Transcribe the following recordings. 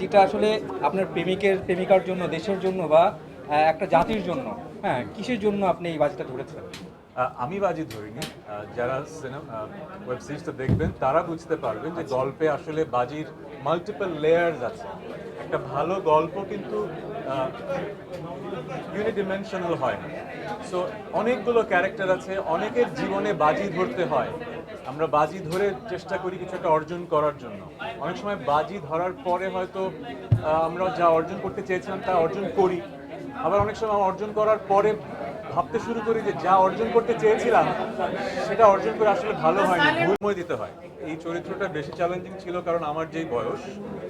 যেটা আসলে আপনার প্রেমিকের প্রেমিকার জন্য দেশের জন্য বা একটা জাতির জন্য হ্যাঁ কিসের জন্য আপনি এই বাজিটা ধরেছেন? আমি বাজি ধরিনি। যারা সিনেমা ওয়েব সিরিজটা দেখবেন তারা বুঝতে পারবেন যে গল্পে আসলে বাজির মাল্টিপল লেয়ার্স আছে। একটা ভালো গল্প কিন্তু ইউনিডিমেনশনাল হয় না। সো অনেকগুলো ক্যারেক্টার আছে অনেকের জীবনে বাজি ধরতে হয়। আমরা বাজি ধরে চেষ্টা করি কিছু একটা অর্জন করার জন্য। অনেক সময় বাজি ধরার পরে হয়তো আমরা যা অর্জন করতে চেয়েছিলাম তা অর্জন করি। আবার অনেক সময় অর্জন করার পরে ভাবতে শুরু করি যে যা অর্জন করতে চেয়েছিলাম, সেটা অর্জন করে আসলে ভালো হয়নি ভুল সময় দিতে হয়। এই চরিত্রটা বেশি চ্যালেঞ্জিং ছিল কারণ আমার যেই বয়স,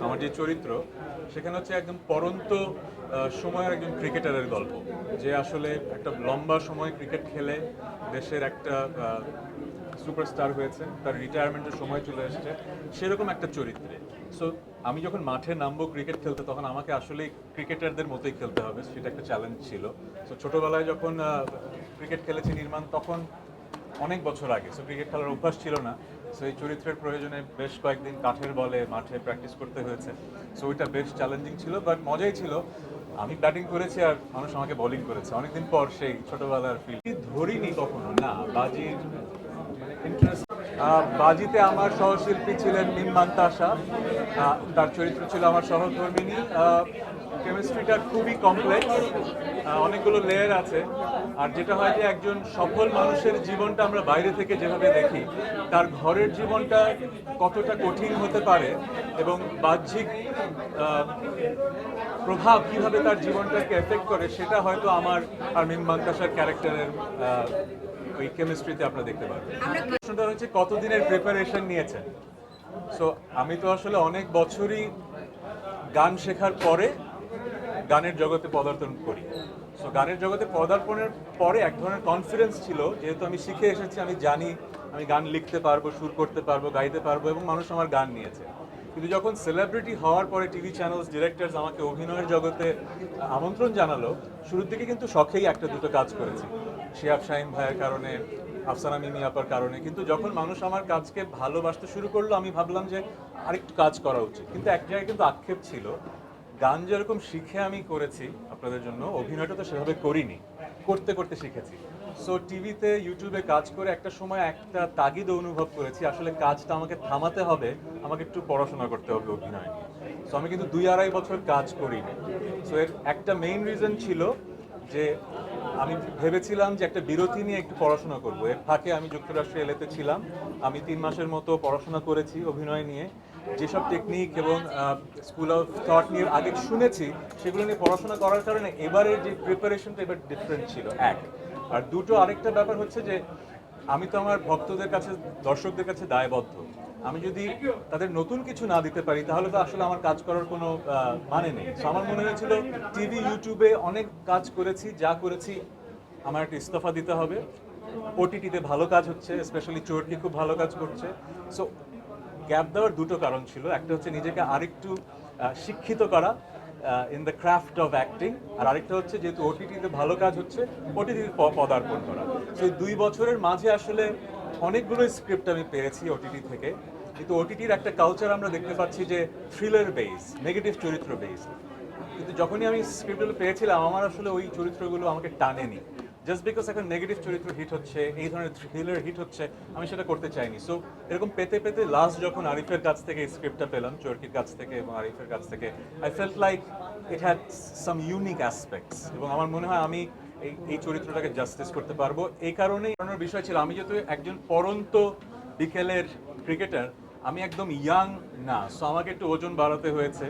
আমার যে চরিত্র, সেখানে হচ্ছে একদম পরন্ত সময়ের একজন ক্রিকেটারের গল্প। যে আসলে একটা লম্বা সময় ক্রিকেট খেলে দেশের একটা সুপারস্টার হয়েছে, তার রিটায়ারমেন্টের সময় চলে এসেছে, সেরকম একটা চরিত্রে। সো আমি যখন মাঠে নামবো ক্রিকেট খেলতে, তখন আমাকে আসলে ক্রিকেটারদের মতোই খেলতে হবে, সেটা একটা চ্যালেঞ্জ ছিল। সো ছোটবেলায় যখন ক্রিকেট খেলেছি নির্মাণ, তখন অনেক বছর আগে সো ক্রিকেট খেলার অভ্যাস ছিল না। সো এই চরিত্রের প্রয়োজনে বেশ কয়েকদিন কাঠের বলে মাঠে প্র্যাকটিস করতে হয়েছে। সো ওইটা বেশ চ্যালেঞ্জিং ছিল বাট মজাই ছিল। আমি ব্যাটিং করেছি আর মানুষ আমাকে বোলিং করেছে। অনেকদিন পর সেই ছোটবেলার ফিল ধরিনি কখনো, না, বাজির ইন্টারেস্ট বাজিতে আমার সহশিল্পী ছিলেন আশা আহ, তার চরিত্র ছিল আমার সহধর্মিনী কেমিস্ট্রিটা খুবই কমপ্লেক্স অনেকগুলো লেয়ার আছে। আর যেটা হয় যে একজন সফল মানুষের জীবনটা আমরা বাইরে থেকে যেভাবে দেখি তার ঘরের জীবনটা কতটা কঠিন হতে পারে এবং বাহ্যিক প্রভাব কীভাবে তার জীবনটাকে এফেক্ট করে সেটা হয়তো আমার আর মিম্মান্তাসার ক্যারেক্টারের ওই কেমিস্ট্রিতে আপনারা দেখতে পারবেন প্রশ্নটা হচ্ছে কতদিনের প্রিপারেশন নিয়েছেন? সো আমি তো আসলে অনেক বছরই গান শেখার পরে গানের জগতে পদার্পণ করি। সো গানের জগতে পদার্পণের পরে এক ধরনের কনফিডেন্স ছিল যেহেতু আমি শিখে এসেছি আমি জানি আমি গান লিখতে পারব সুর করতে পারব গাইতে পারব এবং মানুষ আমার গান নিয়েছে। কিন্তু যখন সেলিব্রিটি হওয়ার পরে টিভি চ্যানেলস ডিরেক্টরস আমাকে অভিনয়ের জগতে আমন্ত্রণ জানালো, শুরুর দিকে কিন্তু শখেই একটা দুটো কাজ করেছি। শিয়াব শাহিন ভাইয়ের কারণে, আফসানা মিমি আপার কারণে, কিন্তু যখন মানুষ আমার কাজকে ভালোবাসতে শুরু করল, আমি ভাবলাম যে আরেকটু কাজ করা উচিত। কিন্তু এক জায়গায় কিন্তু আক্ষেপ ছিল, গান যেরকম শিখে আমি করেছি, আপনাদের জন্য, অভিনয়টা তো সেভাবে করিনি, করতে করতে শিখেছি। সো টিভিতে ইউটিউবে কাজ করে একটা সময় একটা তাগিদ অনুভব করেছি, আসলে কাজটা আমাকে থামাতে হবে, আমাকে একটু পড়াশোনা করতে হবে অভিনয় নিয়ে। সো আমি কিন্তু দুই আড়াই বছর কাজ করিনি। সো এর একটা মেইন রিজন ছিল যে আমি ভেবেছিলাম যে একটা বিরতি নিয়ে একটু পড়াশোনা করব। এর ফাঁকে আমি যুক্তরাষ্ট্রে এলেতে ছিলাম। আমি তিন মাসের মতো পড়াশোনা করেছি অভিনয় নিয়ে। যেসব টেকনিক এবং স্কুল অফ থট নিয়ে আগে শুনেছি, সেগুলো নিয়ে পড়াশোনা করার কারণে এবারের যে প্রিপারেশনটা এবার ডিফারেন্ট ছিল। এক আর দুটো আরেকটা ব্যাপার হচ্ছে যে আমি তো আমার ভক্তদের কাছে, দর্শকদের কাছে দায়বদ্ধ। আমি যদি তাদের নতুন কিছু না দিতে পারি, তাহলে তো আসলে আমার কাজ করার কোনো মানে নেই। আমার মনে হয়েছিল, টিভি, ইউটিউবে অনেক কাজ করেছি, যা করেছি, আমার একটা ইস্তফা দিতে হবে। ওটিটিতে ভালো কাজ হচ্ছে স্পেশালি চোরকি খুব ভালো কাজ করছে। সো গ্যাপ দেওয়ার দুটো কারণ ছিল। একটা হচ্ছে নিজেকে আরেকটু শিক্ষিত করা in the craft of acting আর আরেকটা হচ্ছে যেহেতু ওটিটিতে ভালো কাজ হচ্ছে ওটিটিতে পদার্পণ করা। সেই দুই বছরের মাঝে আসলে অনেকগুলো স্ক্রিপ্ট আমি পেয়েছি ওটিটি থেকে। কিন্তু ওটিটির একটা কালচার আমরা দেখতে পাচ্ছি যে থ্রিলার বেস নেগেটিভ চরিত্র বেস কিন্তু যখনই আমি স্ক্রিপ্টগুলো পেয়েছিলাম, আমার আসলে ওই চরিত্রগুলো আমাকে টানেনি। জাস্ট বিকজ এখন নেগেটিভ চরিত্র হিট হচ্ছে, এই ধরনের থ্রিলার হিট হচ্ছে, আমি সেটা করতে চাইনি। সো এরকম পেতে পেতে লাস্ট যখন আরিফের কাছ থেকে স্ক্রিপ্টটা পেলাম, চরকির কাছ থেকে এবং আরিফের কাছ থেকে I felt like it had some unique aspects এবং আমার মনে হয় আমি এই এই চরিত্রটাকে জাস্টিস করতে পারব। এই কারণেই কারণের বিষয় ছিল, আমি যেহেতু একজন পরন্ত বিকেলের ক্রিকেটার আমি একদম ইয়াং না। সো আমাকে একটু ওজন বাড়াতে হয়েছে,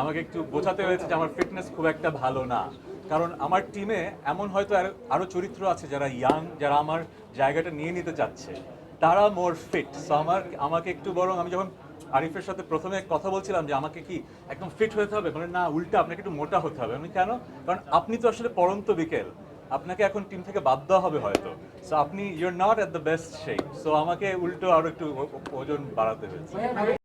আমাকে একটু বোঝাতে হয়েছে যে আমার ফিটনেস খুব একটা ভালো না। কারণ আমার টিমে এমন হয়তো আরো- চরিত্র আছে যারা ইয়াং যারা আমার জায়গাটা নিয়ে নিতে যাচ্ছে তারা মোর ফিট সো আমার, আমাকে একটু বরং আমি যখন আরিফের সাথে প্রথমে কথা বলছিলাম যে আমাকে কি একদম ফিট হতে হবে মানে না, উল্টা আপনাকে একটু মোটা হতে হবে। আমি কেন? কারণ আপনি তো আসলে পরন্ত বিকেল। আপনাকে এখন টিম থেকে বাদ দেওয়া হবে হয়তো। সো আপনি you're not at the best shape so আমাকে উল্টো আরও একটু ওজন বাড়াতে হয়েছে।